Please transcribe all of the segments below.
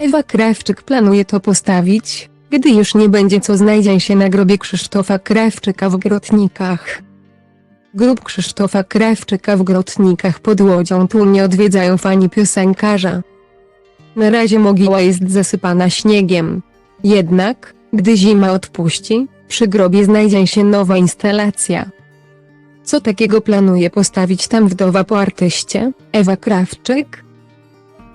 Ewa Krawczyk planuje to postawić, gdy już nie będzie co znajdzie się na grobie Krzysztofa Krawczyka w Grotnikach. Grób Krzysztofa Krawczyka w Grotnikach pod Łodzią tłumnie odwiedzają fani piosenkarza. Na razie mogiła jest zasypana śniegiem. Jednak, gdy zima odpuści, przy grobie znajdzie się nowa instalacja. Co takiego planuje postawić tam wdowa po artyście, Ewa Krawczyk?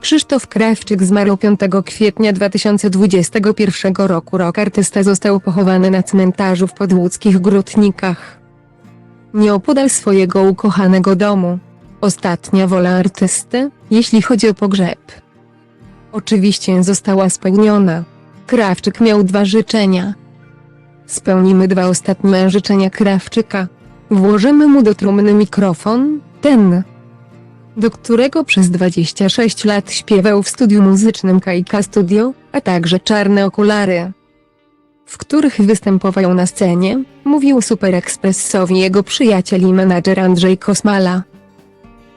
Krzysztof Krawczyk zmarł 5 kwietnia 2021 roku. Rok artysta został pochowany na cmentarzu w podłódzkich Grutnikach. Nie opodal swojego ukochanego domu. Ostatnia wola artysty, jeśli chodzi o pogrzeb. Oczywiście została spełniona. Krawczyk miał dwa życzenia. Spełnimy dwa ostatnie życzenia Krawczyka. Włożymy mu do trumny mikrofon, ten, do którego przez 26 lat śpiewał w studiu muzycznym Kajka Studio, a także czarne okulary, w których występował na scenie, mówił Super Expressowi jego przyjaciel i menadżer Andrzej Kosmala.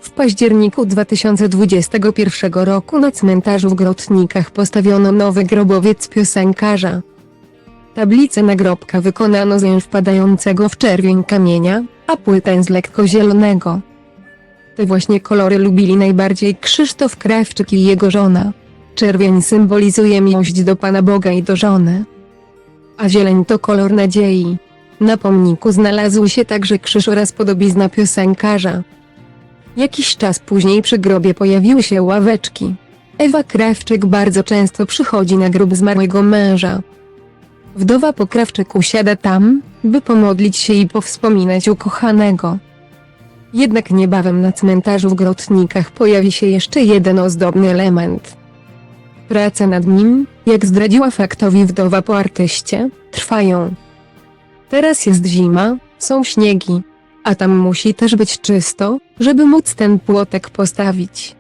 W październiku 2021 roku na cmentarzu w Grotnikach postawiono nowy grobowiec piosenkarza. Tablicę nagrobka wykonano z wpadającego w czerwień kamienia, a płytę z lekko zielonego. Te właśnie kolory lubili najbardziej Krzysztof Krawczyk i jego żona. Czerwień symbolizuje miłość do Pana Boga i do żony. A zieleń to kolor nadziei. Na pomniku znalazł się także krzyż oraz podobizna piosenkarza. Jakiś czas później przy grobie pojawiły się ławeczki. Ewa Krawczyk bardzo często przychodzi na grób zmarłego męża. Wdowa po Krawczyku siada tam, by pomodlić się i powspominać ukochanego. Jednak niebawem na cmentarzu w Grotnikach pojawi się jeszcze jeden ozdobny element. Prace nad nim, jak zdradziła faktowi wdowa po artyście, trwają. Teraz jest zima, są śniegi, a tam musi też być czysto, żeby móc ten płotek postawić.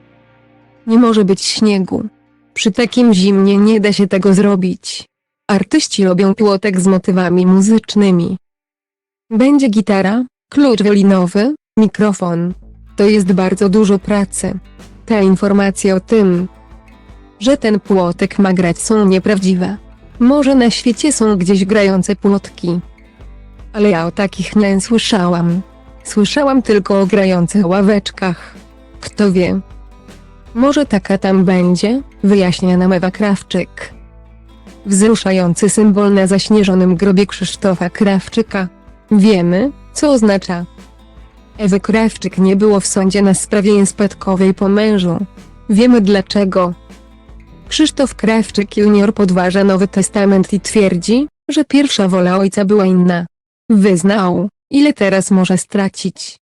Nie może być śniegu. Przy takim zimnie nie da się tego zrobić. Artyści robią płotek z motywami muzycznymi. Będzie gitara, klucz wiolinowy, mikrofon. To jest bardzo dużo pracy. Te informacje o tym, że ten płotek ma grać są nieprawdziwe. Może na świecie są gdzieś grające płotki. Ale ja o takich nie słyszałam. Słyszałam tylko o grających ławeczkach. Kto wie? Może taka tam będzie, wyjaśnia nam Ewa Krawczyk. Wzruszający symbol na zaśnieżonym grobie Krzysztofa Krawczyka. Wiemy, co oznacza. Ewy Krawczyk nie było w sądzie na sprawie spadkowej po mężu. Wiemy dlaczego. Krzysztof Krawczyk Jr. podważa Nowy Testament i twierdzi, że pierwsza wola ojca była inna. Wyznał, ile teraz może stracić.